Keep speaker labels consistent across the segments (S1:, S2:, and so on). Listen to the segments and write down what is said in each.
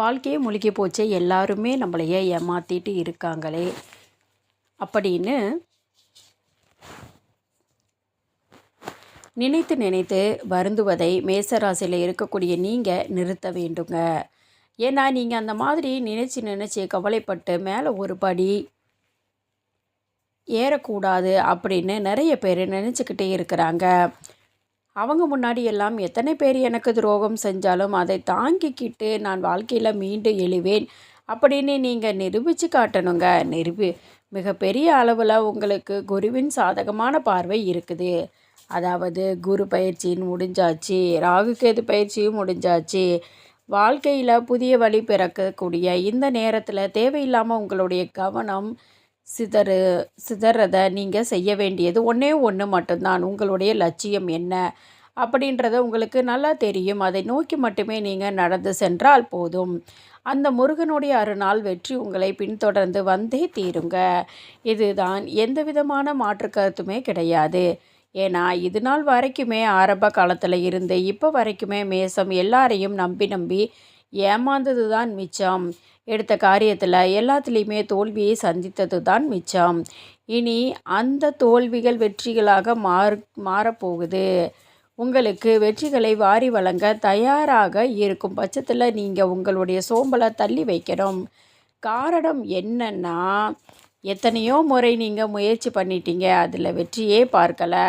S1: வாழ்க்கையே முழுகி போச்சே. எல்லாருமே நம்மளைய ஏமாத்திட்டு இருக்காங்களே. அப்படின்னு நினைத்து நினைத்து வருந்துவதை மேசராசியில் இருக்கக்கூடிய நீங்கள் நிறுத்த வேண்டுங்க. ஏன்னா நீங்கள் அந்த மாதிரி நினச்சி நினச்சி கவலைப்பட்டு மேலே ஒரு படி ஏறக்கூடாது அப்படின்னு நிறைய பேர் நினச்சிக்கிட்டே இருக்கிறாங்க. அவங்க முன்னாடி எல்லாம் எத்தனை பேர் எனக்கு துரோகம் செஞ்சாலும் அதை தாங்கிக்கிட்டு நான் வாழ்க்கையில் மீண்டு எழுவேன். அப்படின்னு நீங்கள் நிரூபித்து காட்டணுங்க. நிரூபி மிகப்பெரிய அளவில் உங்களுக்கு குருவின் சாதகமான பார்வை இருக்குது. அதாவது குரு பயிற்சின்னு முடிஞ்சாச்சு ராகுகேது பயிற்சியும் முடிஞ்சாச்சு. வாழ்க்கையில் புதிய வழி பிறக்கக்கூடிய இந்த நேரத்தில் தேவையில்லாமல் உங்களுடைய கவனம் சிதறு சிதறதை நீங்கள் செய்ய வேண்டியது ஒன்றே ஒன்று மட்டும்தான். உங்களுடைய லட்சியம் என்ன? அப்படின்றத உங்களுக்கு நல்லா தெரியும். அதை நோக்கி மட்டுமே நீங்கள் நடந்து சென்றால் போதும். அந்த முருகனுடைய அருநாள் வெற்றி உங்களை பின்தொடர்ந்து வந்தே தீருங்க. இதுதான் எந்த விதமான மாற்று கருத்துமே கிடையாது. ஏன்னா இது நாள் வரைக்குமே ஆரம்ப காலத்தில் இருந்து இப்போ வரைக்குமே மேசம் எல்லாரையும் நம்பி நம்பி ஏமாந்தது தான் மிச்சம். எடுத்த காரியத்தில் எல்லாத்துலேயுமே தோல்வியை சந்தித்தது தான் மிச்சம். இனி அந்த தோல்விகள் வெற்றிகளாக மாறு மாறப்போகுது. உங்களுக்கு வெற்றிகளை வாரி வழங்க தயாராக இருக்கும் பட்சத்தில் நீங்கள் உங்களுடைய சோம்பலை தள்ளி வைக்கணும். காரணம் என்னன்னா எத்தனையோ முறை நீங்கள் முயற்சி பண்ணிட்டீங்க அதில் வெற்றியே பார்க்கலை.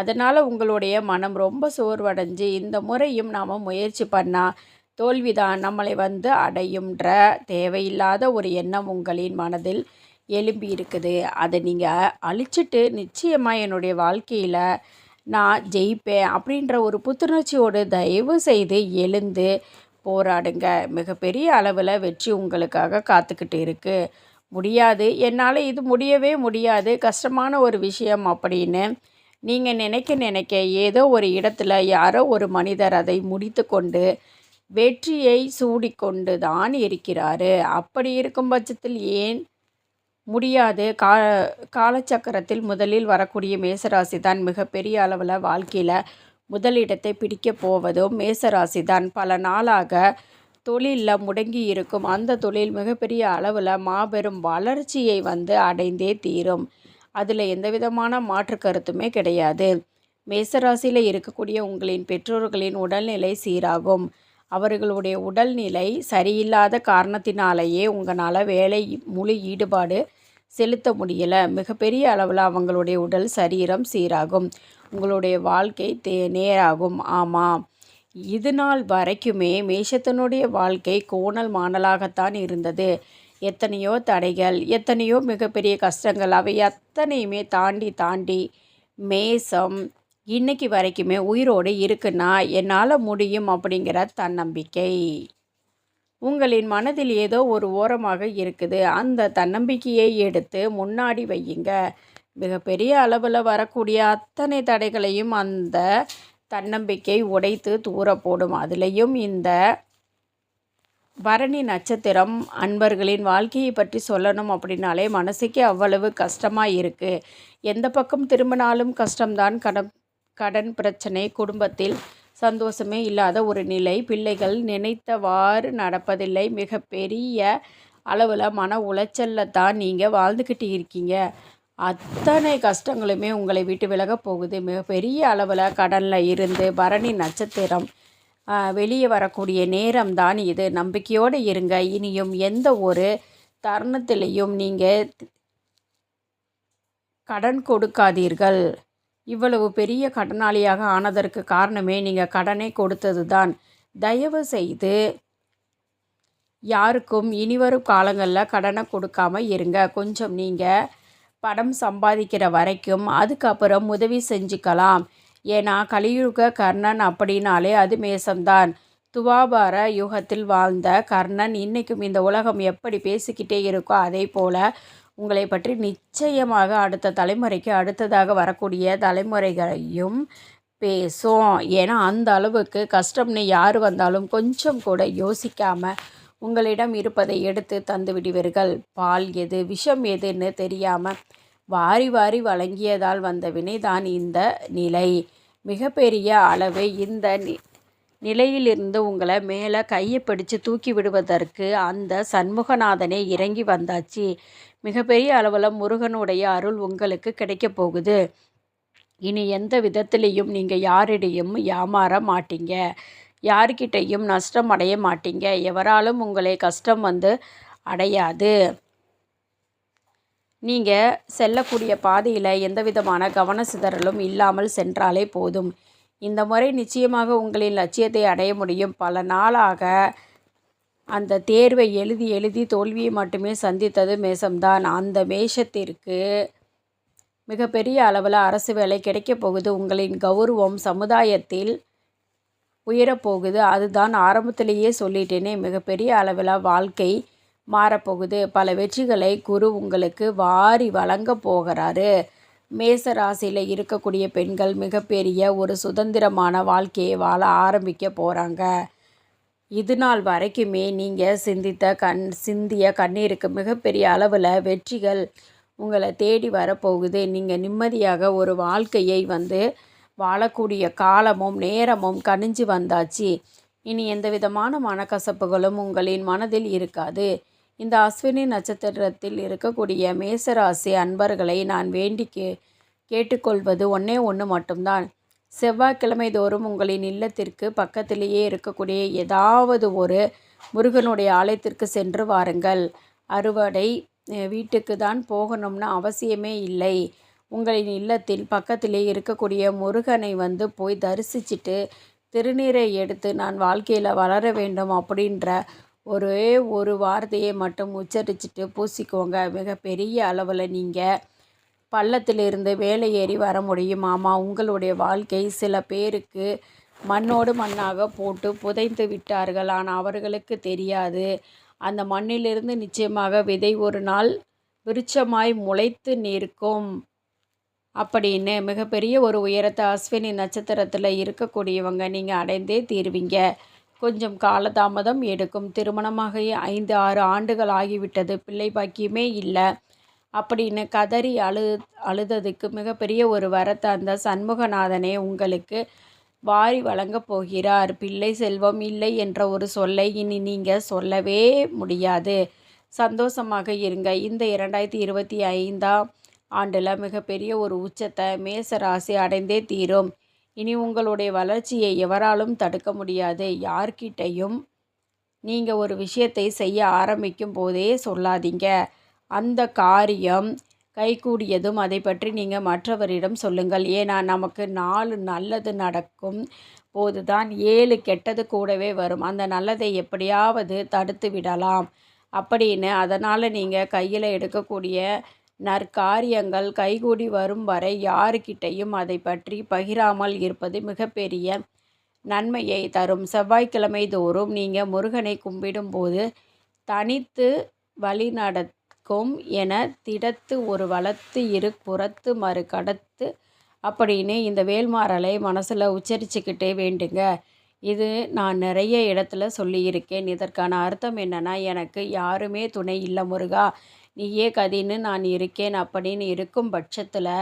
S1: அதனால் உங்களுடைய மனம் ரொம்ப சோர்வடைஞ்சு இந்த முறையும் நாம் முயற்சி பண்ணால் தோல்விதான் நம்மளை வந்து அடையும்ன்ற தேவையில்லாத ஒரு எண்ணம் உங்களின் மனதில் எழும்பி இருக்குது. அதை நீங்கள் அழிச்சிட்டு நிச்சயமாக என்னுடைய வாழ்க்கையில் நான் ஜெயிப்பேன் அப்படின்ற ஒரு புத்துணர்ச்சியோடு தயவு செய்து எழுந்து போராடுங்க. மிகப்பெரிய அளவில் வெற்றி உங்களுக்காக காத்துக்கிட்டு இருக்குது முடியாது. என்னால் இது முடியவே முடியாது. கஷ்டமான ஒரு விஷயம் அப்படின்னு நீங்கள் நினைக்க நினைக்க ஏதோ ஒரு இடத்துல யாரோ ஒரு மனிதர் அதை முடித்து கொண்டு வெற்றியை சூடிக்கொண்டு தான் இருக்கிறாரு. அப்படி இருக்கும் பட்சத்தில் ஏன் முடியாது? கா காலச்சக்கரத்தில் முதலில் வரக்கூடிய மேசராசி தான் மிகப்பெரிய அளவில் வாழ்க்கையில் முதலிடத்தை பிடிக்கப் போவதும் மேசராசி தான் பல நாளாக தொழிலில் முடங்கி இருக்கும். அந்த தொழில் மிகப்பெரிய அளவில் மாபெரும் வளர்ச்சியை வந்து அடைந்தே தீரும். அதில் எந்த விதமான மாற்று கருத்துமே கிடையாது. மேசராசியில் இருக்கக்கூடிய உங்களின் பெற்றோர்களின் உடல்நிலை சீராகும். அவர்களுடைய உடல்நிலை சரியில்லாத காரணத்தினாலேயே உங்களால் வேலை முழு ஈடுபாடு செலுத்த முடியலை. மிகப்பெரிய அளவில் அவங்களுடைய உடல் சரீரம் சீராகும். உங்களுடைய வாழ்க்கை தே நேராகும். ஆமாம் இது நாள் வரைக்குமே மேஷத்தினுடைய வாழ்க்கை கோணல் மாணலாகத்தான் இருந்தது. எத்தனையோ தடைகள் எத்தனையோ மிகப்பெரிய கஷ்டங்கள் அவை அத்தனையுமே தாண்டி தாண்டி மேசம் இன்னைக்கு வரைக்குமே உயிரோடு இருக்குன்னா என்னால் முடியும் அப்படிங்கிற தன்னம்பிக்கை. உங்களின் மனதில் ஏதோ ஒரு ஓரமாக இருக்குது. அந்த தன்னம்பிக்கையை எடுத்து முன்னாடி வையுங்க. மிகப்பெரிய அளவில் வரக்கூடிய அத்தனை தடைகளையும் அந்த தன்னம்பிக்கை உடைத்து தூர போடும் அதுலேயும் இந்த பரணி நட்சத்திரம் அன்பர்களின் வாழ்க்கையை பற்றி சொல்லணும் அப்படின்னாலே மனசுக்கே அவ்வளவு கஷ்டமாக இருக்குது எந்த பக்கம் திரும்பினாலும் கஷ்டம்தான். கடன் கடன் பிரச்சனை குடும்பத்தில் சந்தோஷமே இல்லாத ஒரு நிலை. பிள்ளைகள் நினைத்தவாறு நடப்பதில்லை. மிக பெரிய அளவில் மன உளைச்சலில் தான் நீங்கள் வாழ்ந்துக்கிட்டு இருக்கீங்க. அத்தனை கஷ்டங்களுமே உங்களை விட்டு விலக போகுது. மிகப்பெரிய அளவில் கடனில் இருந்து பரணி நட்சத்திரம் வெளியே வரக்கூடிய நேரம் தான் இது. நம்பிக்கையோடு இருங்க. இனியும் எந்த ஒரு தருணத்திலையும் நீங்கள் கடன் கொடுக்காதீர்கள். இவ்வளவு பெரிய கடனாளியாக ஆனதற்கு காரணமே நீங்கள் கடனை கொடுத்தது தான் தயவு செய்து யாருக்கும் இனிவரும் காலங்களில் கடனை கொடுக்காம இருங்க. கொஞ்சம் நீங்கள் படம் சம்பாதிக்கிற வரைக்கும் அதுக்கப்புறம் உதவி செஞ்சுக்கலாம். ஏன்னா கலியுக கர்ணன் அப்படின்னாலே அது மேசம்தான். துவாபார யுகத்தில் வாழ்ந்த கர்ணன் இன்றைக்கும் இந்த உலகம் எப்படி பேசிக்கிட்டே இருக்கோ அதே போல் உங்களை பற்றி நிச்சயமாக அடுத்த தலைமுறைக்கு அடுத்ததாக வரக்கூடிய தலைமுறைகளையும் பேசும் ஏன்னா அந்த அளவுக்கு கஷ்டம்னு யார் வந்தாலும் கொஞ்சம் கூட யோசிக்காமல் உங்களிடம் இருப்பதை எடுத்து தந்து விடுவீர்கள். பால் எது விஷம் எதுன்னு தெரியாமல் வாரி வாரி வழங்கியதால் வந்த வினைதான் இந்த நிலை. மிகப்பெரிய அளவு இந்த நிலையிலிருந்து உங்களை மேலே கையை பிடிச்சு தூக்கி விடுவதற்கு அந்த சண்முகநாதனே இறங்கி வந்தாச்சு. மிகப்பெரிய அளவில் முருகனுடைய அருள் உங்களுக்கு கிடைக்க போகுது. இனி எந்த விதத்திலையும் நீங்கள் யாரிடையும் ஏமாற மாட்டீங்க. யார்கிட்டையும் நஷ்டம் அடைய மாட்டீங்க. எவராலும் உங்களை கஷ்டம் வந்து அடையாது. நீங்கள் செல்லக்கூடிய பாதையில் எந்த விதமான கவன சிதறலும் இல்லாமல் சென்றாலே போதும். இந்த முறை நிச்சயமாக உங்களின் லட்சியத்தை அடைய முடியும். பல நாளாக அந்த தேர்வை எழுதி எழுதி தோல்வியை மட்டுமே சந்தித்தது மேசம்தான். அந்த மேஷத்திற்கு மிகப்பெரிய அளவில் அரசு வேலை கிடைக்கப் போகுது. உங்களின் கௌரவம் சமுதாயத்தில் உயரப்போகுது அதுதான் ஆரம்பத்திலேயே சொல்லிட்டேனே மிகப்பெரிய அளவில் வாழ்க்கை மாறப்போகுது பல வெற்றிகளை குரு உங்களுக்கு வாரி வழங்க போகிறாரு. மேச ராசியில் இருக்கக்கூடிய பெண்கள் மிகப்பெரிய ஒரு சுதந்திரமான வாழ்க்கையை வாழ ஆரம்பிக்க போகிறாங்க இது நாள் வரைக்குமே நீங்கள் சிந்தித்த கண் சிந்திய கண்ணீருக்கு மிகப்பெரிய அளவில் வெற்றிகள் உங்களை தேடி வரப்போகுது. நீங்கள் நிம்மதியாக ஒரு வாழ்க்கையை வந்து வாழக்கூடிய காலமும் நேரமும் கணிஞ்சு வந்தாச்சு. இனி எந்த விதமான மனக்கசப்புகளும் உங்களின் மனதில் இருக்காது. இந்த அஸ்வினி நட்சத்திரத்தில் இருக்கக்கூடிய மேசராசி அன்பர்களை நான் வேண்டி கே கேட்டுக்கொள்வது ஒன்றே ஒன்று மட்டும்தான். செவ்வாய்க்கிழமை தோறும் உங்களின் இல்லத்திற்கு பக்கத்திலேயே இருக்கக்கூடிய ஏதாவது ஒரு முருகனுடைய ஆலயத்திற்கு சென்று வாருங்கள். அறுவடை வீட்டுக்கு தான் போகணும்னு அவசியமே இல்லை. உங்களின் இல்லத்தில் பக்கத்திலே இருக்கக்கூடிய முருகனை வந்து போய் தரிசிச்சுட்டு திருநீரை எடுத்து நான் வாழ்க்கையில் வளர வேண்டும் அப்படின்ற ஒரே ஒரு வார்த்தையை மட்டும் உச்சரிச்சுட்டு பூசிக்கோங்க. மிகப்பெரிய அளவில் நீங்கள் பள்ளத்திலிருந்து வேலை ஏறி வர முடியும். ஆமாம் உங்களுடைய வாழ்க்கை சில பேருக்கு மண்ணோடு மண்ணாக போட்டு புதைந்து விட்டார்கள். ஆனால் அவர்களுக்கு தெரியாது. அந்த மண்ணிலிருந்து நிச்சயமாக விதை ஒரு நாள் விருட்சமாய் முளைத்து நிற்கும் அப்படின்னு மிகப்பெரிய ஒரு உயரத்தை அஸ்வினி நட்சத்திரத்தில் இருக்கக்கூடியவங்க நீங்கள் அடைந்தே தீர்வீங்க. கொஞ்சம் காலதாமதம் எடுக்கும். திருமணமாக ஐந்து ஆறு ஆண்டுகள் ஆகிவிட்டது. பிள்ளை பாக்கியமே இல்லை. அப்படின்னு கதறி அழு அழுததுக்கு மிகப்பெரிய ஒரு வரத்தை அந்த சண்முகநாதனே உங்களுக்கு வாரி வழங்கப் போகிறார். பிள்ளை செல்வம் இல்லை என்ற ஒரு சொல்லை இனி நீங்கள் சொல்லவே முடியாது. சந்தோஷமாக இருங்க. இந்த இரண்டாயிரத்தி இருபத்தி ஐந்தாம் ஆண்டில் மிகப்பெரிய ஒரு உச்சத்தை மேச ராசி அடைந்தே தீரும். இனி உங்களுடைய வளர்ச்சியை எவராலும் தடுக்க முடியாது. யார்கிட்டையும் நீங்கள் ஒரு விஷயத்தை செய்ய ஆரம்பிக்கும் போதே சொல்லாதீங்க. அந்த காரியம் கைகூடியதும் அதை பற்றி நீங்கள் மற்றவரிடம் சொல்லுங்கள். ஏன்னா நமக்கு நாலு நல்லது நடக்கும் போது தான் ஏழு கெட்டது கூடவே வரும். அந்த நல்லதை எப்படியாவது தடுத்து விடலாம் அப்படின்னு. அதனால் நீங்கள் கையில் எடுக்கக்கூடிய நற்காரியங்கள் கைகூடி வரும் வரை யாருக்கிட்டையும் அதை பற்றி பகிராமல் இருப்பது மிகப்பெரிய நன்மையை தரும். செவ்வாய்க்கிழமை தோறும் நீங்கள் முருகனை கும்பிடும்போது தனித்து வழி நடக்கும் என திடத்து ஒரு வளத்து இரு புறத்து மறு கடத்து அப்படின்னு இந்த வேல்மாறலை மனசில் உச்சரிச்சுக்கிட்டே வேண்டுங்க. இது நான் நிறைய இடத்துல சொல்லியிருக்கேன். இதற்கான அர்த்தம் என்னென்னா எனக்கு யாருமே துணை இல்லை முருகா. நீயே கதின்னு நான் இருக்கேன் அப்படின்னு இருக்கும் பட்சத்தில்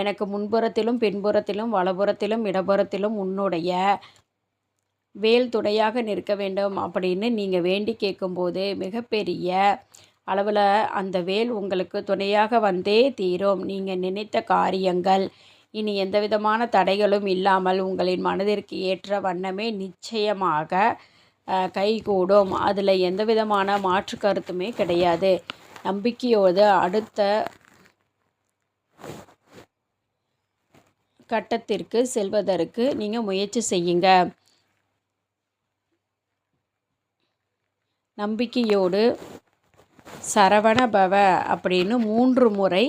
S1: எனக்கு முன்புறத்திலும் பின்புறத்திலும் வலப்புறத்திலும் இடப்புறத்திலும் உன்னுடைய வேல் துணையாக நிற்க வேண்டும் அப்படின்னு நீங்கள் வேண்டி கேட்கும்போது மிகப்பெரிய அளவில் அந்த வேல் உங்களுக்கு துணையாக வந்தே தீரும். நீங்கள் நினைத்த காரியங்கள் இனி எந்த விதமான தடைகளும் இல்லாமல் உங்களின் மனதிற்கு ஏற்ற வண்ணமே நிச்சயமாக கைகூடும். அதில் எந்த விதமான மாற்று கருத்துமே கிடையாது. நம்பிக்கையோடு அடுத்த கட்டத்திற்கு செல்வதற்கு நீங்கள் முயற்சி செய்யுங்க. நம்பிக்கையோடு சரவண பவ அப்படின்னு மூன்று முறை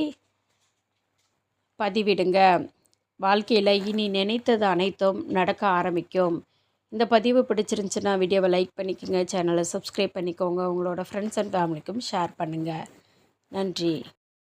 S1: பதிவிடுங்க. வாழ்க்கையில் இனி நினைத்தது அனைத்தும் நடக்க ஆரம்பிக்கும். இந்த பதிவு பிடிச்சிருந்துச்சுன்னா வீடியோவை லைக் பண்ணிக்கோங்க சேனலை சப்ஸ்கிரைப் பண்ணிக்கோங்க உங்களோட ஃப்ரெண்ட்ஸ் அண்ட் ஃபேமிலிக்கும் ஷேர் பண்ணுங்கள் நன்றி.